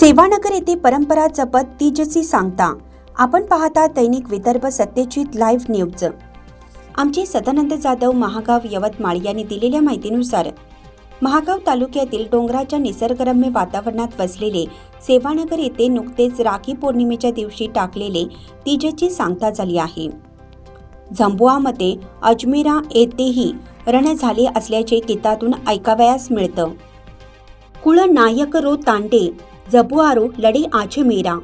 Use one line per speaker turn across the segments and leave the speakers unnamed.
सेवानगर येथे परंपरा जपत तीजची सांगता. आपण पाहता दैनिक विदर्भ सत्यजित लाईव्ह न्यूज. आमचे सदानंद जाधव महागाव यवतमाळ यांनी दिलेल्या माहितीनुसार महागाव तालुक्यातील डोंगराच्या निसर्गरम्य वातावरणात वसलेले सेवानगर येथे नुकतेच राखी पौर्णिमेच्या दिवशी टाकलेले तीजची सांगता झाली आहे. झंबुआमध्ये अजमेरा येथेही रण झाले असल्याचे गीतातून ऐकावयास मिळतं. कुळ नायक रो तांडे जबुआरो लडे आचे मेरा।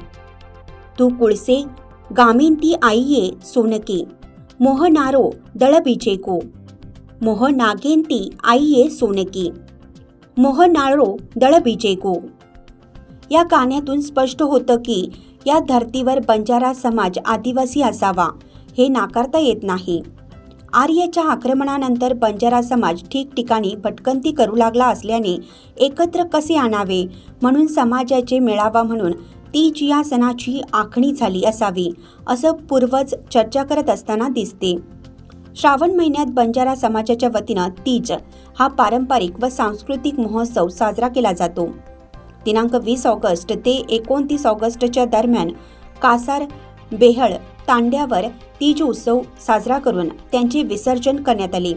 तू कुळसे गामेंती आईये सोनके मोहनारो दळ बिजेको मोह नागेंती आईये सोनके मोहनारो दळ बिजेको या गाण्यातून स्पष्ट होतं की या धर्तीवर बंजारा समाज आदिवासी असावा हे नाकारता येत नाही. आर्याच्या आक्रमणानंतर बंजारा समाज ठिकठिकाणी भटकंती करू लागला असल्याने एकत्र कसे आणावे? म्हणून समाजाचे मेळावा म्हणून तीज या सणाची आखणी झाली असावी असं पूर्वज चर्चा करत असताना दिसते. श्रावण महिन्यात बंजारा समाजाच्या वतीनं तीज हा पारंपरिक व सांस्कृतिक महोत्सव साजरा केला जातो. दिनांक वीस ऑगस्ट ते एकोणतीस ऑगस्टच्या दरम्यान कासार बेहळ तांड्यावर तीज उत्सव साजरा करून त्यांचे विसर्जन करण्यात आले.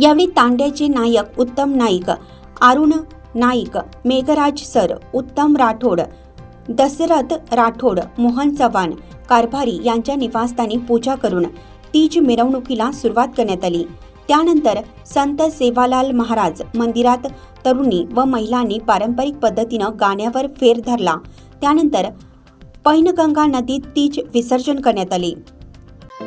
यावेळी तांड्याचे नायक उत्तम नाईक अरुण नाईक मेघराज सर उत्तम राठोड दशरथ राठोड मोहन चव्हाण कारभारी यांच्या निवासस्थानी पूजा करून तीज मिरवणुकीला सुरुवात करण्यात आली. त्यानंतर संत सेवालाल महाराज मंदिरात तरुणी व महिलांनी पारंपरिक पद्धतीनं गाण्यावर फेर धरला. त्यानंतर पैनगंगा नदीत तीच विसर्जन करण्यात आले.